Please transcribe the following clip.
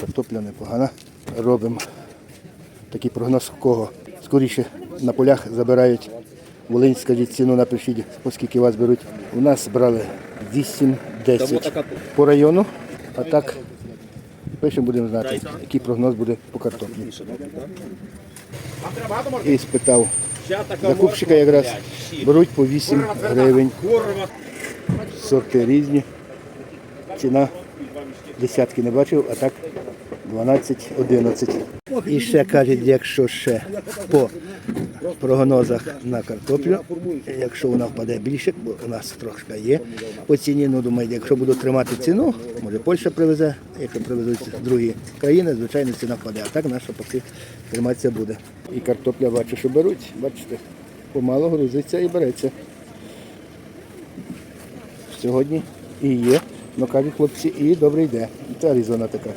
Картопля непогана. Робимо такий прогноз в кого. Скоріше на полях забирають Волинь, скажіть ціну напишіть, оскільки вас беруть. У нас брали 8-10 по району, а так пишемо, будемо знати, який прогноз буде по картоплі. І спитав закупщика якраз беруть по 8 гривень. Сорти різні. Ціна десятки не бачив, а так 12-11. І ще кажуть, якщо ще по прогнозах на картоплю, якщо вона впаде більше, бо у нас трошки є по ціні, ну думаю, якщо буду тримати ціну, може Польща привезе, якщо привезуть другі країни, звичайно ціна впаде, а так наша поки триматися буде. І картопля бачу, що беруть, бачите, помало грузиться і береться. Сьогодні і є, ну кажуть хлопці, і добре йде. Це Аризона така.